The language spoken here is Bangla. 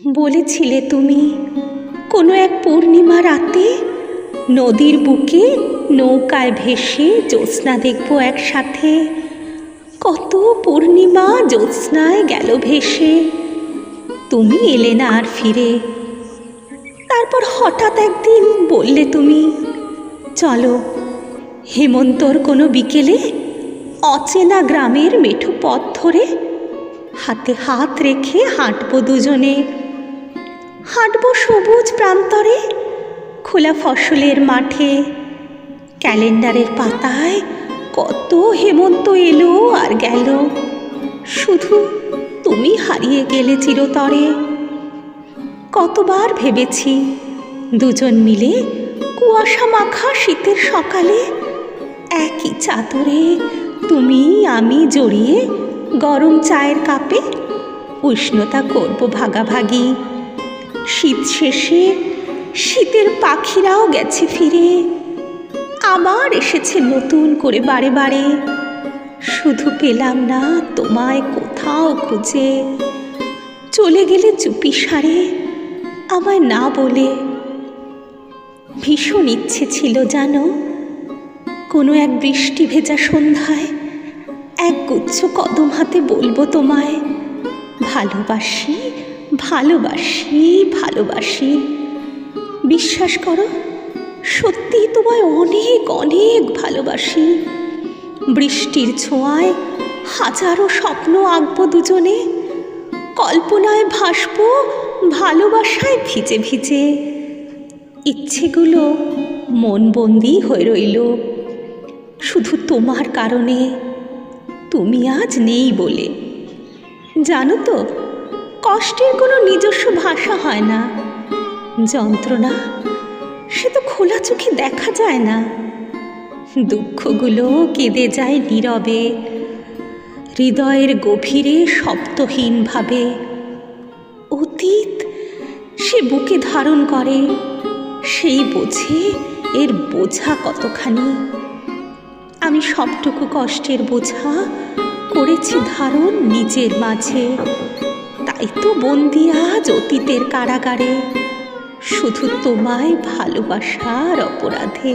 বলেছিলে তুমি, কোনো এক পূর্ণিমা রাতে নদীর বুকে নৌকায় ভেসে জ্যোৎস্না দেখব একসাথে। কত পূর্ণিমা জ্যোৎস্নায় গেল ভেসে, তুমি এলে না আর ফিরে। তারপর হঠাৎ একদিন বললে তুমি, চলো, হেমন্তর কোনো বিকেলে অচেনা গ্রামের মেঠো পথ ধরে হাতে হাত রেখে হাঁটবো দুজনে। হাঁটবো সবুজ প্রান্তরে, খোলা ফসলের মাঠে, ক্যালেন্ডারের পাতায় কত হেমন্ত এলো আর গেল। শুধু তুমি হারিয়ে গেলে চিরতরে। কতবার ভেবেছি দুজন মিলে কুয়াশা মাখা শীতের সকালে একই চাদরে তুমি, আমি জড়িয়ে গরম চায়ের কাপে উষ্ণতা করব ভাগাভাগি। শীত শেষে শীতের পাখিরাও গেছে ফিরে। আবার এসেছে নতুন করে বারে বারে। শুধু পেলাম না তোমায় কোথাও খুঁজে। চলে গেলে চুপি সারে, আমায় না বলে। ভীষণ ইচ্ছে ছিল জানো, কোনো এক বৃষ্টি ভেজা সন্ধ্যায় এক গুচ্ছ কদম হাতে বলব তোমায়, ভালোবাসি ভালোবাসি ভালোবাসি। বিশ্বাস করো সত্যি তোমায় অনেক অনেক ভালোবাসি। বৃষ্টির ছোঁয়ায় হাজারো স্বপ্ন আঁকবো দুজনে, কল্পনায় ভাসব ভালোবাসায় ভিজে ভিজে। ইচ্ছেগুলো মনবন্দি হয়ে রইল। শুধু তোমার কারণে তুমি আজ নেই বলে। জানো তো কষ্টের কোনো নিজস্ব ভাষা হয় না। যন্ত্রণা, সে তো খোলা চোখে দেখা যায় না। দুঃখগুলো কেঁদে যায় নীরবে, হৃদয়ের গভীরে শব্দহীনভাবে। অতীত সে বুকে ধারণ করে, সেই বোঝে এর বোঝা কতখানি। আমি সবটুকু কষ্টের বোঝা করেছি ধারণ নিজের মাঝে। তাই তো বন্দি আজ অতীতের কারাগারে? শুধু তোমায় ভালোবাসার অপরাধে